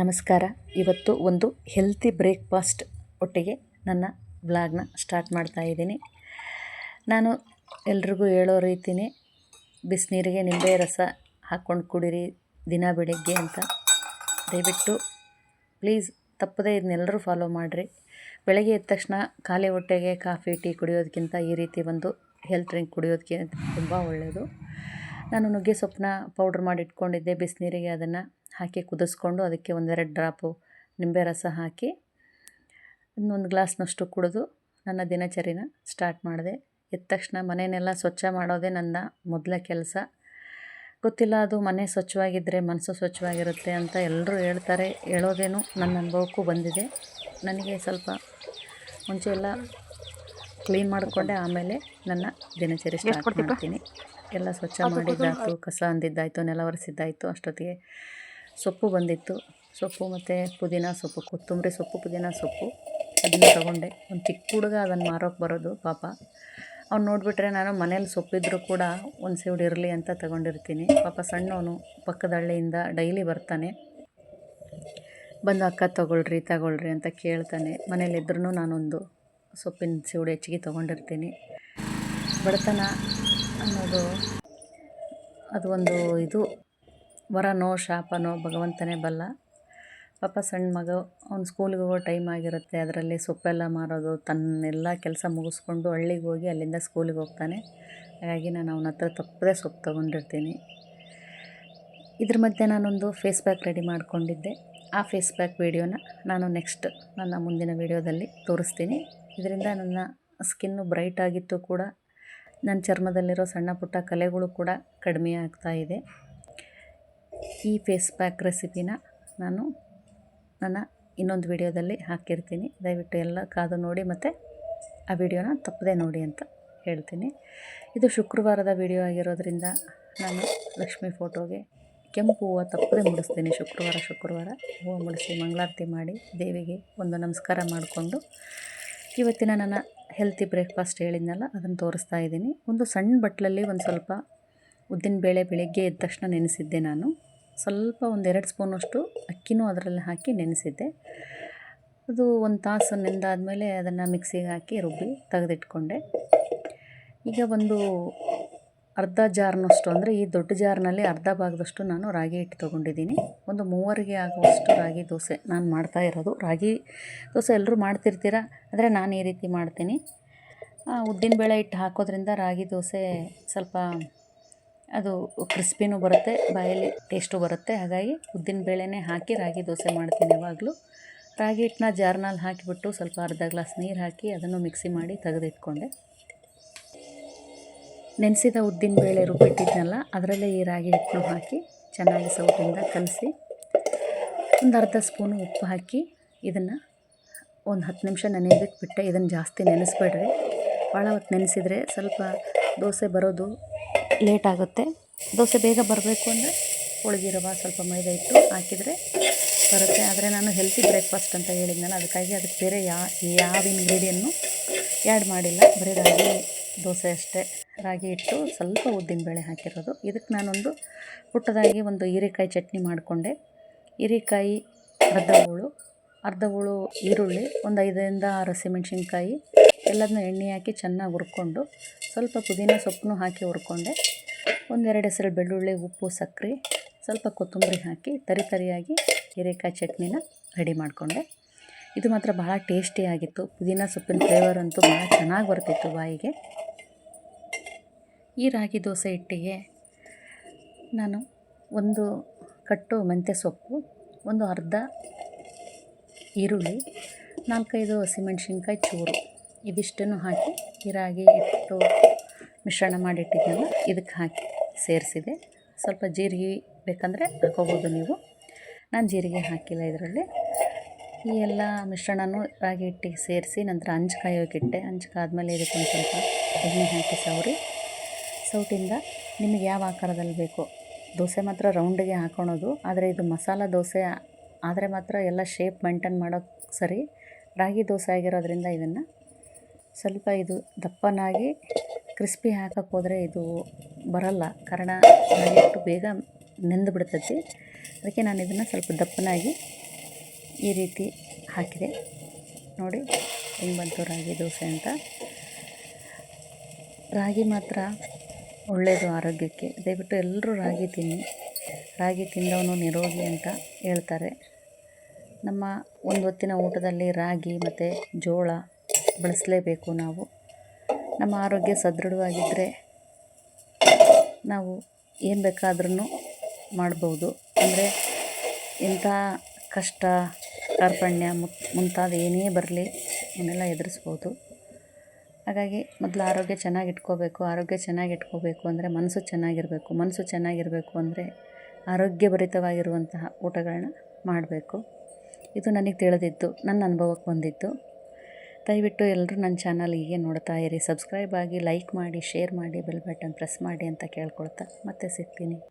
ನಮಸ್ಕಾರ. ಇವತ್ತು ಒಂದು ಹೆಲ್ತಿ ಬ್ರೇಕ್ಫಾಸ್ಟ್ ಒಟ್ಟಿಗೆ ನನ್ನ ಬ್ಲಾಗ್ನ ಸ್ಟಾರ್ಟ್ ಮಾಡ್ತಾ ಇದ್ದೀನಿ. ನಾನು ಎಲ್ರಿಗೂ ಹೇಳೋ ರೀತಿನೇ ಬಿಸಿನೀರಿಗೆ ನಿಂಬೆ ರಸ ಹಾಕ್ಕೊಂಡು ಕುಡೀರಿ ದಿನ ಬೆಳಿಗ್ಗೆ ಅಂತ. ದಯವಿಟ್ಟು ಪ್ಲೀಸ್ ತಪ್ಪದೇ ಇದನ್ನೆಲ್ಲರೂ ಫಾಲೋ ಮಾಡಿರಿ. ಬೆಳಗ್ಗೆ ಎದ್ದ ತಕ್ಷಣ ಖಾಲಿ ಹೊಟ್ಟೆಗೆ ಕಾಫಿ ಟೀ ಕುಡಿಯೋದಕ್ಕಿಂತ ಈ ರೀತಿ ಒಂದು ಹೆಲ್ತ್ ಡ್ರಿಂಕ್ ಕುಡಿಯೋದಕ್ಕೆ ತುಂಬ ಒಳ್ಳೆಯದು ನಾನು ನುಗ್ಗೆ ಸೊಪ್ಪನ್ನ ಪೌಡ್ರ್ ಮಾಡಿ ಇಟ್ಕೊಂಡಿದ್ದೆ ಬಿಸಿನೀರಿಗೆ ಅದನ್ನು. ಹಾಕಿ ಕುದಿಸ್ಕೊಂಡು ಅದಕ್ಕೆ ಒಂದೆರಡು ಡ್ರಾಪು ನಿಂಬೆ ರಸ ಹಾಕಿ ಇನ್ನೊಂದು ಗ್ಲಾಸ್ನಷ್ಟು ಕುಡಿದು ನನ್ನ ದಿನಚರಿನ ಸ್ಟಾರ್ಟ್ ಮಾಡಿದೆ. ಎದ್ದ ತಕ್ಷಣ ಮನೆಯನ್ನೆಲ್ಲ ಸ್ವಚ್ಛ ಮಾಡೋದೇ ನನ್ನ ಮೊದಲ ಕೆಲಸ. ಗೊತ್ತಿಲ್ಲ ಅದು ಮನೆ ಸ್ವಚ್ಛವಾಗಿದ್ದರೆ ಮನಸ್ಸು ಸ್ವಚ್ಛವಾಗಿರುತ್ತೆ ಅಂತ ಎಲ್ಲರೂ ಹೇಳ್ತಾರೆ. ಹೇಳೋದೇನು ನನ್ನ ಅನುಭವಕ್ಕೂ ಬಂದಿದೆ. ನನಗೆ ಸ್ವಲ್ಪ ಮುಂಚೆ ಎಲ್ಲ ಕ್ಲೀನ್ ಮಾಡಿಕೊಂಡೆ ಆಮೇಲೆ ನನ್ನ ದಿನಚರಿ ಸ್ಟಾರ್ಟ್ ಮಾಡ್ತೀನಿ. ಎಲ್ಲ ಸ್ವಚ್ಛ ಮಾಡಿದ್ದಾಯಿತು ಕಸ ಅಂದಿದ್ದಾಯಿತು ನೆಲ ಒರೆಸಿದ್ದಾಯಿತು ಅಷ್ಟೊತ್ತಿಗೆ ಸೊಪ್ಪು ಬಂದಿತ್ತು. ಸೊಪ್ಪು ಮತ್ತು ಪುದೀನ ಸೊಪ್ಪು, ಕೊತ್ತಂಬರಿ ಸೊಪ್ಪು, ಪುದೀನ ಸೊಪ್ಪು ಅದನ್ನು ತೊಗೊಂಡೆ. ಒಂದು ಚಿಕ್ಕ ಹುಡುಗ ಅದನ್ನು ಮಾರೋಕ್ಕೆ ಬರೋದು ಪಾಪ. ಅವ್ನು ನೋಡಿಬಿಟ್ರೆ ನಾನು ಮನೇಲಿ ಸೊಪ್ಪಿದ್ರೂ ಕೂಡ ಒಂದು ಸೈಡ್ ಇರಲಿ ಅಂತ ತಗೊಂಡಿರ್ತೀನಿ. ಪಾಪ ಸಣ್ಣವನು ಪಕ್ಕದ ಹಳ್ಳಿಯಿಂದ ಡೈಲಿ ಬರ್ತಾನೆ. ಬಂದು ಅಕ್ಕ ತೊಗೊಳ್ರಿ, ತಗೊಳ್ರಿ ಅಂತ ಕೇಳ್ತಾನೆ. ಮನೇಲಿದ್ರೂ ನಾನೊಂದು ಸೊಪ್ಪಿನ ಸಿವುಡು ಹೆಚ್ಚಿಗೆ ತೊಗೊಂಡಿರ್ತೀನಿ. ಬಡತನ ಅನ್ನೋದು, ಅದು ಒಂದು ಇದು. ವರನೋ ಶಾಪನೋ ಭಗವಂತನೇ ಬಲ್ಲ. ಪಾಪ ಸಣ್ಣ ಮಗ, ಅವ್ನು ಸ್ಕೂಲಿಗೆ ಹೋಗೋ ಟೈಮ್ ಆಗಿರುತ್ತೆ. ಅದರಲ್ಲಿ ಸೊಪ್ಪೆಲ್ಲ ಮಾರೋದು, ತನ್ನೆಲ್ಲ ಕೆಲಸ ಮುಗಿಸ್ಕೊಂಡು ಹಳ್ಳಿಗೆ ಹೋಗಿ ಅಲ್ಲಿಂದ ಸ್ಕೂಲಿಗೆ ಹೋಗ್ತಾನೆ. ಹಾಗಾಗಿ ನಾನು ಅವನ ಹತ್ರ ತಪ್ಪದೇ ಸೊಪ್ಪು ತೊಗೊಂಡಿರ್ತೀನಿ. ಇದ್ರ ಮಧ್ಯೆ ನಾನೊಂದು ಫೇಸ್ ಪ್ಯಾಕ್ ರೆಡಿ ಮಾಡಿಕೊಂಡಿದ್ದೆ. ಆ ಫೇಸ್ ಪ್ಯಾಕ್ ವೀಡಿಯೋನ ನಾನು ನೆಕ್ಸ್ಟ್ ನನ್ನ ಮುಂದಿನ ವೀಡಿಯೋದಲ್ಲಿ ತೋರಿಸ್ತೀನಿ. ಇದರಿಂದ ನನ್ನ ಸ್ಕಿನ್ನು ಬ್ರೈಟ್ ಆಗಿತ್ತು ಕೂಡ. ನನ್ನ ಚರ್ಮದಲ್ಲಿರೋ ಸಣ್ಣ ಪುಟ್ಟ ಕಲೆಗಳು ಕೂಡ ಕಡಿಮೆ ಆಗ್ತಾ ಇದೆ. ಈ ಫೇಸ್ ಪ್ಯಾಕ್ ರೆಸಿಪಿನ ನಾನು ನನ್ನ ಇನ್ನೊಂದು ವಿಡಿಯೋದಲ್ಲಿ ಹಾಕಿರ್ತೀನಿ. ದಯವಿಟ್ಟು ಎಲ್ಲ ಕಾದು ನೋಡಿ ಮತ್ತು ಆ ವಿಡಿಯೋನ ತಪ್ಪದೇ ನೋಡಿ ಅಂತ ಹೇಳ್ತೀನಿ. ಇದು ಶುಕ್ರವಾರದ ವಿಡಿಯೋ ಆಗಿರೋದ್ರಿಂದ ನಾನು ಲಕ್ಷ್ಮಿ ಫೋಟೋಗೆ ಕೆಂಪು ಹೂವು ತಪ್ಪದೇ ಮುಡಿಸ್ತೀನಿ. ಶುಕ್ರವಾರ ಶುಕ್ರವಾರ ಹೂವು ಮುಡಿಸಿ ಮಂಗಳಾರತಿ ಮಾಡಿ ದೇವಿಗೆ ಒಂದು ನಮಸ್ಕಾರ ಮಾಡಿಕೊಂಡು ಇವತ್ತಿನ ನನ್ನ ಹೆಲ್ತಿ ಬ್ರೇಕ್ಫಾಸ್ಟ್ ಹೇಳಿದ್ನಲ್ಲ, ಅದನ್ನು ತೋರಿಸ್ತಾ ಇದ್ದೀನಿ. ಒಂದು ಸಣ್ಣ ಬಟ್ಲಲ್ಲಿ ಒಂದು ಸ್ವಲ್ಪ ಉದ್ದಿನ ಬೇಳೆ ಬೆಳಗ್ಗೆ ಎದ್ದ ತಕ್ಷಣ ನೆನೆಸಿದ್ದೆ ನಾನು. ಸ್ವಲ್ಪ ಒಂದೆರಡು ಸ್ಪೂನಷ್ಟು ಅಕ್ಕಿನೂ ಅದರಲ್ಲಿ ಹಾಕಿ ನೆನೆಸಿದ್ದೆ. ಅದು ಒಂದು ತಾಸು ನೆನೆದಾದಮೇಲೆ ಅದನ್ನು ಮಿಕ್ಸಿಗೆ ಹಾಕಿ ರುಬ್ಬಿ ತೆಗೆದಿಟ್ಕೊಂಡೆ. ಈಗ ಒಂದು ಅರ್ಧ ಜಾರ್ನಷ್ಟು, ಅಂದರೆ ಈ ದೊಡ್ಡ ಜಾರ್ನಲ್ಲಿ ಅರ್ಧ ಭಾಗದಷ್ಟು ನಾನು ರಾಗಿ ಹಿಟ್ಟು ತೊಗೊಂಡಿದ್ದೀನಿ. ಒಂದು ಮೂವರಿಗೆ ಆಗುವಷ್ಟು ರಾಗಿ ದೋಸೆ ನಾನು ಮಾಡ್ತಾ ಇರೋದು. ರಾಗಿ ದೋಸೆ ಎಲ್ಲರೂ ಮಾಡ್ತಿರ್ತೀರ? ಆದರೆ ನಾನು ಈ ರೀತಿ ಮಾಡ್ತೀನಿ. ಉದ್ದಿನಬೇಳೆ ಹಿಟ್ಟು ಹಾಕೋದ್ರಿಂದ ರಾಗಿ ದೋಸೆ ಸ್ವಲ್ಪ ಅದು ಕ್ರಿಸ್ಪಿನೂ ಬರುತ್ತೆ, ಬಾಯಲ್ಲಿ ಟೇಸ್ಟು ಬರುತ್ತೆ. ಹಾಗಾಗಿ ಉದ್ದಿನ ಬೇಳೆನೇ ಹಾಕಿ ರಾಗಿ ದೋಸೆ ಮಾಡ್ತೀನಿ ಯಾವಾಗಲೂ. ರಾಗಿ ಹಿಟ್ಟನ್ನ ಜಾರ್ನಲ್ಲಿ ಹಾಕಿಬಿಟ್ಟು ಸ್ವಲ್ಪ ಅರ್ಧ ಗ್ಲಾಸ್ ನೀರು ಹಾಕಿ ಅದನ್ನು ಮಿಕ್ಸಿ ಮಾಡಿ ತೆಗೆದಿಟ್ಕೊಂಡೆ. ನೆನೆಸಿದ ಉದ್ದಿನ ಬೇಳೆ ರುಬ್ಬಿಟ್ಟಿದ್ನಲ್ಲ, ಅದರಲ್ಲೇ ಈ ರಾಗಿ ಹಿಟ್ಟನ್ನು ಹಾಕಿ ಚೆನ್ನಾಗಿ ಸೌಟಿಂದ ಕಲಸಿ ಒಂದು ಅರ್ಧ ಸ್ಪೂನು ಉಪ್ಪು ಹಾಕಿ ಇದನ್ನು ಒಂದು ಹತ್ತು ನಿಮಿಷ ನೆನೆಯೋದಕ್ಕೆ ಬಿಟ್ಟೆ ಇದನ್ನು ಜಾಸ್ತಿ ನೆನೆಸ್ಬೇಡ್ರಿ. ಭಾಳ ಹೊತ್ತು ನೆನೆಸಿದರೆ ಸ್ವಲ್ಪ ದೋಸೆ ಬರೋದು ಲೇಟ್ ಆಗುತ್ತೆ. ದೋಸೆ ಬೇಗ ಬರಬೇಕು ಅಂದರೆ ಉಳಿದಿರುವ ರವೆ ಸ್ವಲ್ಪ ಮೈದಾ ಹಿಟ್ಟು ಹಾಕಿದರೆ ಬರುತ್ತೆ. ಆದರೆ ನಾನು ಹೆಲ್ತಿ ಬ್ರೇಕ್ಫಾಸ್ಟ್ ಅಂತ ಹೇಳಿದ್ನಲ್ಲ, ಅದಕ್ಕಾಗಿ ಅದಕ್ಕೆ ಬೇರೆ ಯಾ, ಯಾವ ಇಂಗ್ರೀಡಿಯನ್ನು ಆ್ಯಡ್ ಮಾಡಿಲ್ಲ. ಬರೀ ರಾಗಿ ದೋಸೆ ಅಷ್ಟೇ. ರಾಗಿ ಹಿಟ್ಟು ಸ್ವಲ್ಪ ಉದ್ದಿನಬೇಳೆ ಹಾಕಿರೋದು. ಇದಕ್ಕೆ ನಾನೊಂದು ಪುಟ್ಟದಾಗಿ ಒಂದು ಹೀರೆಕಾಯಿ ಚಟ್ನಿ ಮಾಡಿಕೊಂಡೆ. ಹೀರೆಕಾಯಿ ಅರ್ಧ ಹೋಳು ಅರ್ಧ ಹೋಳು ಈರುಳ್ಳಿ, ಒಂದು ಐದರಿಂದ ಆರು ಹಸಿಮೆಣ್ಸಿನ್ಕಾಯಿ ಎಲ್ಲದನ್ನೂ ಎಣ್ಣೆ ಹಾಕಿ ಚೆನ್ನಾಗಿ ಹುರ್ಕೊಂಡು ಸ್ವಲ್ಪ ಪುದೀನ ಸೊಪ್ಪನ್ನು ಹಾಕಿ ಹುರ್ಕೊಂಡೆ. ಒಂದೆರಡು ಹೆಸರು ಬೆಳ್ಳುಳ್ಳಿ, ಉಪ್ಪು, ಸಕ್ಕರೆ, ಸ್ವಲ್ಪ ಕೊತ್ತಂಬರಿ ಹಾಕಿ ತರಿ ತರಿಯಾಗಿ ಹೀರೆಕಾಯಿ ಚಟ್ನಿನ ರೆಡಿ ಮಾಡಿಕೊಂಡೆ. ಇದು ಮಾತ್ರ ಭಾಳ ಟೇಸ್ಟಿಯಾಗಿತ್ತು ಪುದೀನ ಸೊಪ್ಪಿನ ಫ್ಲೇವರ್ ಅಂತೂ ಭಾಳ ಚೆನ್ನಾಗಿ ಬರ್ತಿತ್ತು ಬಾಯಿಗೆ. ಈ ರಾಗಿ ದೋಸೆ ಇಟ್ಟಿಗೆ ನಾನು ಒಂದು ಕಟ್ಟು ಮೆಂತ್ಯ ಸೊಪ್ಪು, ಒಂದು ಅರ್ಧ ಈರುಳ್ಳಿ, ನಾಲ್ಕೈದು ಹಸಿಮೆಣ್ಸಿನ್ಕಾಯಿ ಚೂರು. ಇದಿಷ್ಟನ್ನು ಹಾಕಿ ರಾಗಿ ಹಿಟ್ಟು ಮಿಶ್ರಣ ಮಾಡಿಟ್ಟಿದ್ದೆಲ್ಲ ಇದಕ್ಕೆ ಹಾಕಿ ಸೇರಿಸಿದೆ. ಸ್ವಲ್ಪ ಜೀರಿಗೆ ಬೇಕಂದರೆ ಹಾಕೋಬೋದು ನೀವು. ನಾನು ಜೀರಿಗೆ ಹಾಕಿಲ್ಲ ಇದರಲ್ಲಿ. ಈ ಎಲ್ಲ ಮಿಶ್ರಣನೂ ರಾಗಿ ಹಿಟ್ಟಿಗೆ ಸೇರಿಸಿ ನಂತರ ಹಂಚು ಕಾಯೋಕ್ಕಿಟ್ಟೆ ಹಂಚು ಕಾದ್ಮೇಲೆ ಇದಕ್ಕೊಂದು ಸ್ವಲ್ಪ ಎಣ್ಣೆ ಹಾಕಿ ಸೌರಿ ಸೌಟಿಂದ ನಿಮಗೆ ಯಾವ ಆಕಾರದಲ್ಲಿ ಬೇಕು? ದೋಸೆ ಮಾತ್ರ ರೌಂಡಿಗೆ ಹಾಕೊಳೋದು, ಆದರೆ ಇದು ಮಸಾಲ ದೋಸೆ, ಆದರೆ ಮಾತ್ರ ಎಲ್ಲ ಶೇಪ್ ಮೈಂಟೈನ್ ಮಾಡೋಕ್ಕೆ ಸರಿ. ರಾಗಿ ದೋಸೆ ಆಗಿರೋದ್ರಿಂದ ಇದನ್ನು ಸ್ವಲ್ಪ ಇದು ದಪ್ಪನಾಗಿ ಕ್ರಿಸ್ಪಿ ಹಾಕಕ್ಕೆ ಇದು ಬರಲ್ಲ. ಕಾರಣ ರಾಗಿ ಬೇಗ ನೆಂದು ಬಿಡ್ತೈತಿ. ಅದಕ್ಕೆ ನಾನು ಇದನ್ನು ಸ್ವಲ್ಪ ದಪ್ಪನಾಗಿ ಈ ರೀತಿ ಹಾಕಿದೆ. ನೋಡಿ, ಹೆಂಗೆ ಬಂತು ರಾಗಿ ದೋಸೆ ಅಂತ. ರಾಗಿ ಮಾತ್ರ ಒಳ್ಳೆಯದು ಆರೋಗ್ಯಕ್ಕೆ. ದಯವಿಟ್ಟು ಎಲ್ಲರೂ ರಾಗಿ ತಿನ್ನಿ. ರಾಗಿ ತಿಂದವನು ನಿರೋಗಿ ಅಂತ ಹೇಳ್ತಾರೆ. ನಮ್ಮ ಒಂದು ಹೊತ್ತಿನ ಊಟದಲ್ಲಿ ರಾಗಿ ಮತ್ತು ಜೋಳ ಬಳಸಲೇಬೇಕು ನಾವು. ನಮ್ಮ ಆರೋಗ್ಯ ಸದೃಢವಾಗಿದ್ದರೆ ನಾವು ಏನು ಬೇಕಾದ್ರೂ ಮಾಡ್ಬೋದು. ಅಂದರೆ ಇಂಥ ಕಷ್ಟ ಕಾರ್ಪಣ್ಯ ಮುಂತಾದ ಏನೇ ಬರಲಿ ಇವನ್ನೆಲ್ಲ ಎದುರಿಸ್ಬೋದು. ಹಾಗಾಗಿ ಮೊದಲು ಆರೋಗ್ಯ ಚೆನ್ನಾಗಿ ಇಟ್ಕೋಬೇಕು, ಆರೋಗ್ಯ ಚೆನ್ನಾಗಿ ಇಟ್ಕೋಬೇಕು ಅಂದರೆ ಮನಸ್ಸು ಚೆನ್ನಾಗಿರಬೇಕು. ಮನಸ್ಸು ಚೆನ್ನಾಗಿರಬೇಕು ಅಂದರೆ ಆರೋಗ್ಯಭರಿತವಾಗಿರುವಂತಹ ಊಟಗಳನ್ನ ಮಾಡಬೇಕು. ಇದು ನನಗೆ ತಿಳಿದಿದ್ದು, ನನ್ನ ಅನುಭವಕ್ಕೆ ಬಂದಿದ್ದು. ದಯವಿಟ್ಟು ಎಲ್ಲರೂ ನನ್ನ ಚಾನಲ್ ಹೀಗೆ ನೋಡ್ತಾ ಇರಿ. ಸಬ್ಸ್ಕ್ರೈಬ್ ಆಗಿ, ಲೈಕ್ ಮಾಡಿ, ಶೇರ್ ಮಾಡಿ, ಬೆಲ್ ಬಟನ್ ಪ್ರೆಸ್ ಮಾಡಿ ಅಂತ ಕೇಳ್ಕೊಳ್ತಾ ಮತ್ತೆ ಸಿಗ್ತೀನಿ.